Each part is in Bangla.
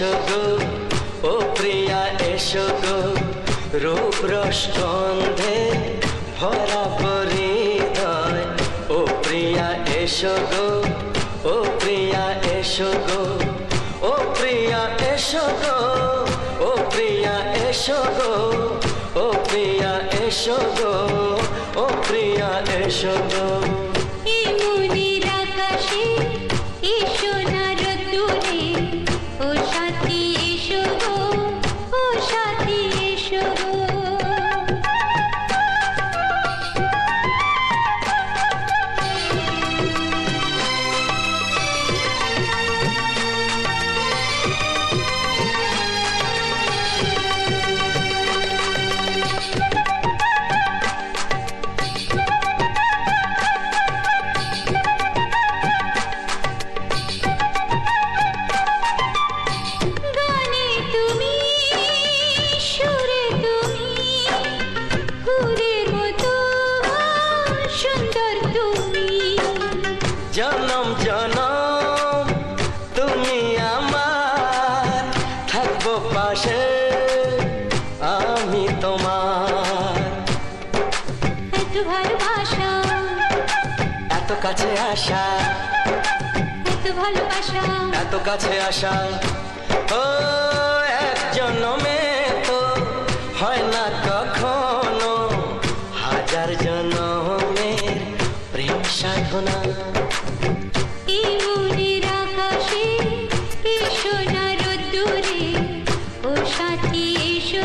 এসো গো, ও প্রিয়া এসো গো। রূপ রসগন্ধে ভরা পরিদয় ও প্রিয়া এসো গো, ও প্রিয়া এসো গো। ও প্রিয়া এসো গো, ও প্রিয়া এসো গো। ও প্রিয়া এসো গো, ও প্রিয়া এসো গো। কাছে আসা। এত ভালোবাসা। এত কাছে আসা। ও এক জন্মে তো হয় না কখনো। হাজার জন্মের প্রেম সাধনা। ও সাথী এসো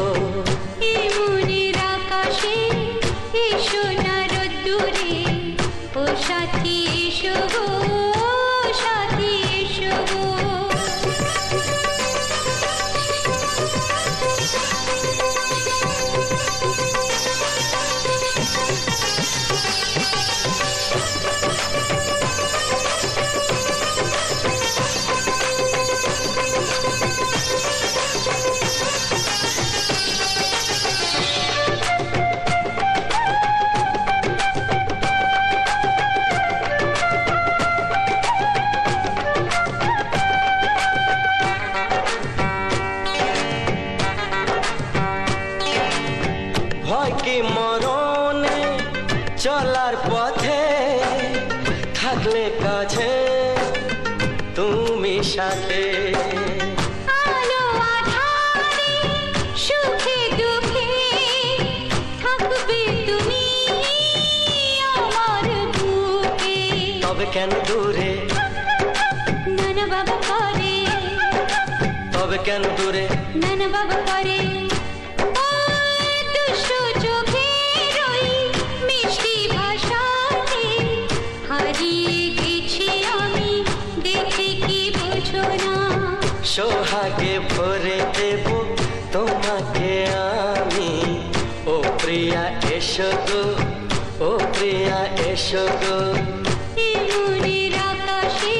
থাকলে কাছে তুমি সাথে তবে কেন দূরে নানা বাবা করে তবে কেন দূরে নানা বাবা করে বোঝো না সোহাগে ভরে দেব তোমাকে আমি ও প্রিয়া এসো গো ও প্রিয়া এসো গো এই মনের আকাশে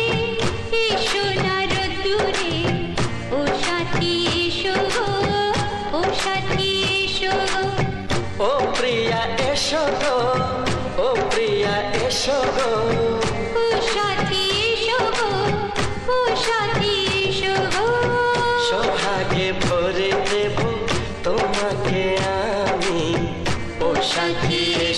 এসো না রোদ্দুরে ও সাথী এসো গো ও সাথী এসো গো ও প্রিয়া এসো গো ও প্রিয়া এসো গো